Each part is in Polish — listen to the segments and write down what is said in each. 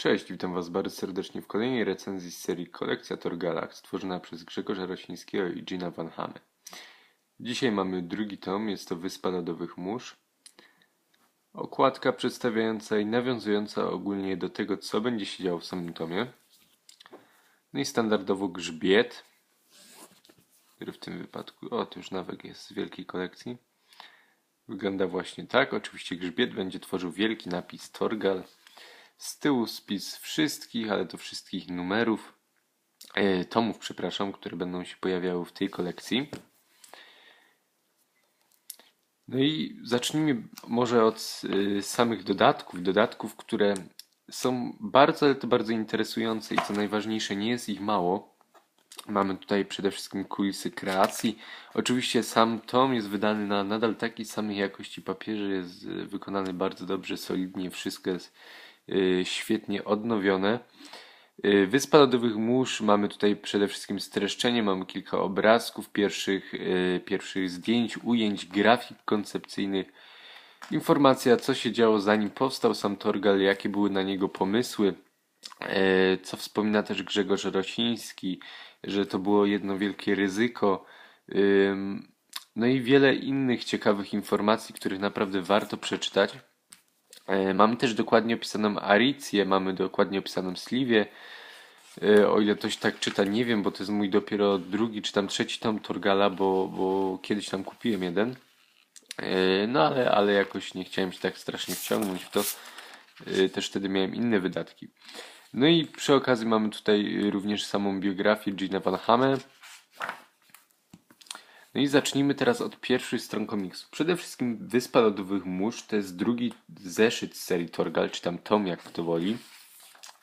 Cześć, witam Was bardzo serdecznie w kolejnej recenzji z serii Kolekcja Torgalach, stworzona przez Grzegorza Rosińskiego i Gina Van Hamme. Dzisiaj mamy drugi tom, jest to Wyspa Lodowych Mórz. Okładka przedstawiająca i nawiązująca ogólnie do tego, co będzie się działo w samym tomie. No i standardowo grzbiet, który w tym wypadku, o to już nawet jest z wielkiej kolekcji. Wygląda właśnie tak. Oczywiście grzbiet będzie tworzył wielki napis Torgal z tyłu spis wszystkich, ale to wszystkich numerów, e, tomów, przepraszam, które będą się pojawiały w tej kolekcji. No i zacznijmy może od y, samych dodatków. Dodatków, które są bardzo, ale to bardzo interesujące i co najważniejsze, nie jest ich mało. Mamy tutaj przede wszystkim kulisy kreacji. Oczywiście sam tom jest wydany na nadal takiej samej jakości papierze, jest wykonany bardzo dobrze, solidnie, wszystko jest świetnie odnowione. Y, Wyspa Lodowych Mórz mamy tutaj przede wszystkim streszczenie, mamy kilka obrazków, pierwszych, y, pierwszych zdjęć, ujęć, grafik koncepcyjnych, informacja co się działo zanim powstał sam Torgal, jakie były na niego pomysły, co wspomina też Grzegorz Rosiński, że to było jedno wielkie ryzyko, no i wiele innych ciekawych informacji, których naprawdę warto przeczytać. E, mamy też dokładnie opisaną Aricję, mamy dokładnie opisaną Sliwię. E, o ile ktoś tak czyta, nie wiem, bo to jest mój dopiero drugi czy tam trzeci tom Torgala, bo, bo kiedyś tam kupiłem jeden. E, no ale, ale jakoś nie chciałem się tak strasznie wciągnąć w to. Też wtedy miałem inne wydatki. No i przy okazji mamy tutaj również samą biografię Gina Van Hamme. No i zacznijmy teraz od pierwszych stron komiksu. Przede wszystkim Wyspa Lodowych Mórz to jest drugi zeszyt z serii Torgal, czy tam tom, jak kto woli.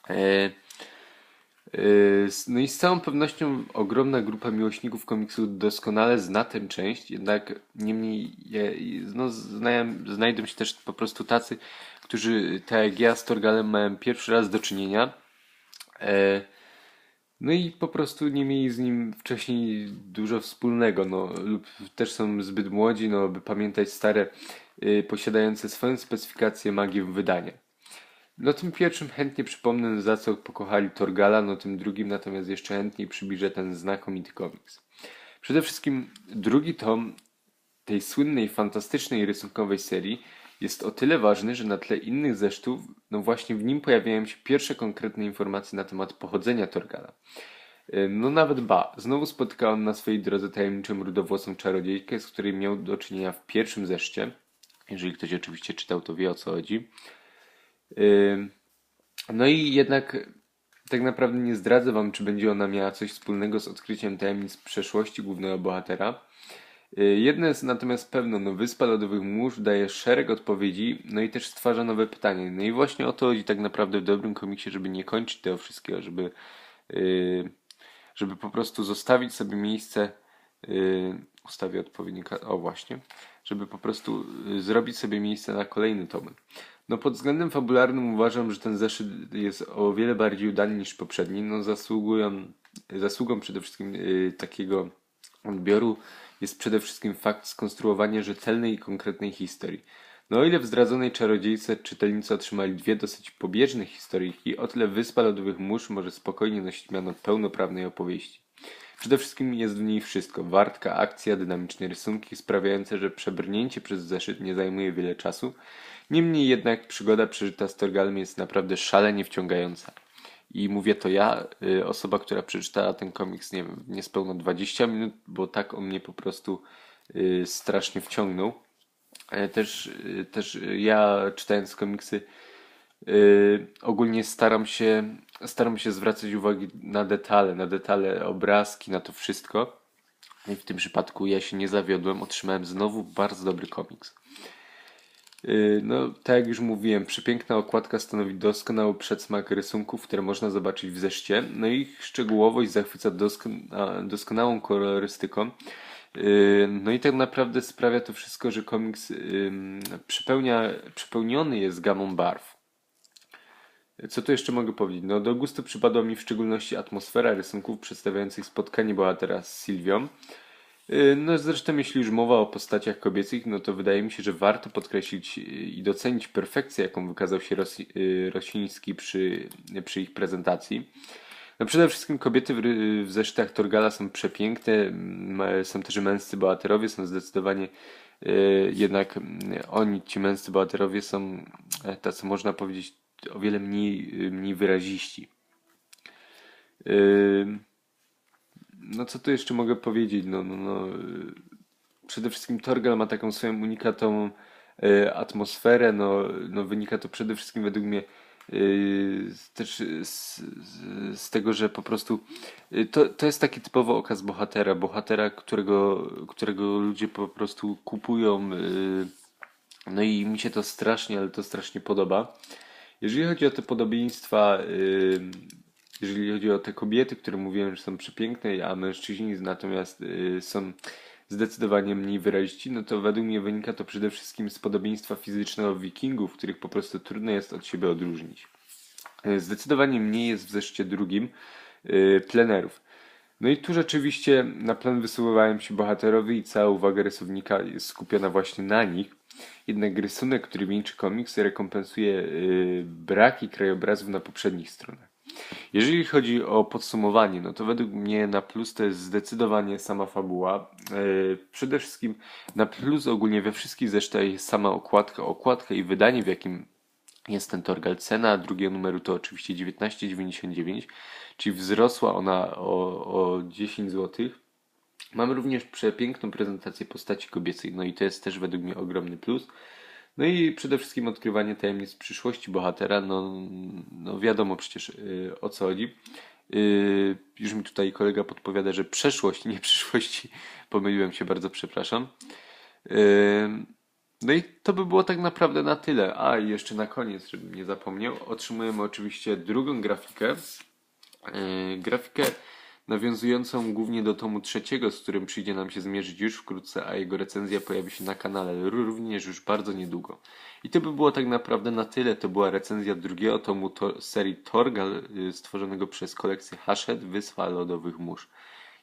E, e, no i z całą pewnością ogromna grupa miłośników komiksu doskonale zna tę część, jednak niemniej no, znają, znajdą się też po prostu tacy, którzy tak jak ja z Torgalem mają pierwszy raz do czynienia. E, no i po prostu nie mieli z nim wcześniej dużo wspólnego, no, lub też są zbyt młodzi, no, by pamiętać stare, y, posiadające swoją specyfikację magię wydania. No tym pierwszym chętnie przypomnę, za co pokochali Torgala, no tym drugim natomiast jeszcze chętniej przybliżę ten znakomity komiks. Przede wszystkim drugi tom tej słynnej, fantastycznej rysunkowej serii jest o tyle ważny, że na tle innych zesztów, no właśnie w nim pojawiają się pierwsze konkretne informacje na temat pochodzenia Torgala. No nawet ba, znowu spotyka on na swojej drodze tajemniczą rudowłosą czarodziejkę, z której miał do czynienia w pierwszym zeszcie. Jeżeli ktoś oczywiście czytał, to wie o co chodzi. No i jednak tak naprawdę nie zdradzę wam, czy będzie ona miała coś wspólnego z odkryciem tajemnic przeszłości głównego bohatera. Y, jedno jest natomiast pewne, no Wyspa Lodowych Mórz daje szereg odpowiedzi, no i też stwarza nowe pytanie. No i właśnie o to chodzi tak naprawdę w dobrym komiksie, żeby nie kończyć tego wszystkiego, żeby, yy, żeby po prostu zostawić sobie miejsce, yy, ustawię odpowiednika, o właśnie, żeby po prostu yy, zrobić sobie miejsce na kolejny tomy. No pod względem fabularnym uważam, że ten zeszyt jest o wiele bardziej udany niż poprzedni, no zasługują, zasługą przede wszystkim yy, takiego odbioru jest przede wszystkim fakt skonstruowania rzetelnej i konkretnej historii. No o ile w zdradzonej czarodziejce czytelnicy otrzymali dwie dosyć pobieżne historyjki, o tyle Wyspa Lodowych Mórz może spokojnie nosić miano pełnoprawnej opowieści. Przede wszystkim jest w niej wszystko. Wartka, akcja, dynamiczne rysunki sprawiające, że przebrnięcie przez zeszyt nie zajmuje wiele czasu. Niemniej jednak przygoda przeżyta z Torgalem jest naprawdę szalenie wciągająca. I mówię to ja, y, osoba, która przeczytała ten komiks, nie wiem, niespełna 20 minut, bo tak on mnie po prostu y, strasznie wciągnął. Też, y, też ja czytając komiksy ogólnie staram się, staram się zwracać uwagę na detale, na detale, obrazki, na to wszystko. I w tym przypadku ja się nie zawiodłem, otrzymałem znowu bardzo dobry komiks. Y, no, tak jak już mówiłem, przepiękna okładka stanowi doskonały przedsmak rysunków, które można zobaczyć w zeszcie. No i ich szczegółowość zachwyca doskona doskonałą kolorystyką. Y, no i tak naprawdę sprawia to wszystko, że komiks przepełnia, przepełniony jest gamą barw. Co tu jeszcze mogę powiedzieć? No do gustu przypadła mi w szczególności atmosfera rysunków przedstawiających spotkanie bohatera z Sylwią. Y, No zresztą jeśli już mowa o postaciach kobiecych, no to wydaje mi się, że warto podkreślić i docenić perfekcję, jaką wykazał się y, Rosiński przy, przy ich prezentacji. No przede wszystkim kobiety w, w zeszytach Torgala są przepiękne, m, są też męscy bohaterowie, są zdecydowanie y, jednak oni, ci męscy bohaterowie są e, tacy można powiedzieć o wiele mniej, mniej wyraziści. Y, no co tu jeszcze mogę powiedzieć? No, no, no. Przede wszystkim Torgal ma taką swoją unikatową y, atmosferę. No, no wynika to przede wszystkim według mnie z- też z, z, tego, że po prostu y, to, to jest taki typowy okaz bohatera. Bohatera, którego, którego ludzie po prostu kupują. No i mi się to strasznie, ale to strasznie podoba. Jeżeli chodzi o te podobieństwa, jeżeli chodzi o te kobiety, które mówiłem, że są przepiękne, a mężczyźni natomiast y, są zdecydowanie mniej wyraziści, no to według mnie wynika to przede wszystkim z podobieństwa fizycznego wikingów, których po prostu trudno jest od siebie odróżnić. Y, Zdecydowanie mniej jest w zeszcie drugim y, plenerów. No i tu rzeczywiście na plan wysuwają się bohaterowie i cała uwaga rysownika jest skupiona właśnie na nich. Jednak rysunek, który wieńczy komiks, rekompensuje braki krajobrazów na poprzednich stronach. Jeżeli chodzi o podsumowanie, no to według mnie na plus to jest zdecydowanie sama fabuła. Yy, przede wszystkim na plus ogólnie we wszystkich zresztą jest sama okładka, okładka i wydanie, w jakim jest ten Torgal. Cena drugiego numeru to oczywiście 19,99, czyli wzrosła ona o, o 10 zł. Mamy również przepiękną prezentację postaci kobiecej, no i to jest też według mnie ogromny plus. No i przede wszystkim odkrywanie tajemnic przyszłości bohatera, no, no wiadomo przecież y, o co chodzi. Y, już mi tutaj kolega podpowiada, że przeszłość, nie przyszłości. Pomyliłem się, bardzo przepraszam. Y, no i to by było tak naprawdę na tyle. A i jeszcze na koniec, żebym nie zapomniał, otrzymujemy oczywiście drugą grafikę. Yy, grafikę nawiązującą głównie do tomu trzeciego, z którym przyjdzie nam się zmierzyć już wkrótce, a jego recenzja pojawi się na kanale również już bardzo niedługo. I to by było tak naprawdę na tyle. To była recenzja drugiego tomu to serii Torgal, yy, stworzonego przez kolekcję Hachette Wyspa Lodowych Mórz.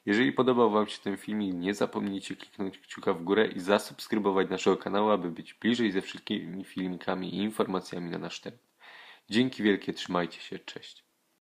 Jeżeli podobał Wam się ten filmik, nie zapomnijcie kliknąć kciuka w górę i zasubskrybować naszego kanału, aby być bliżej ze wszystkimi filmikami i informacjami na nasz temat. Dzięki wielkie, trzymajcie się, cześć.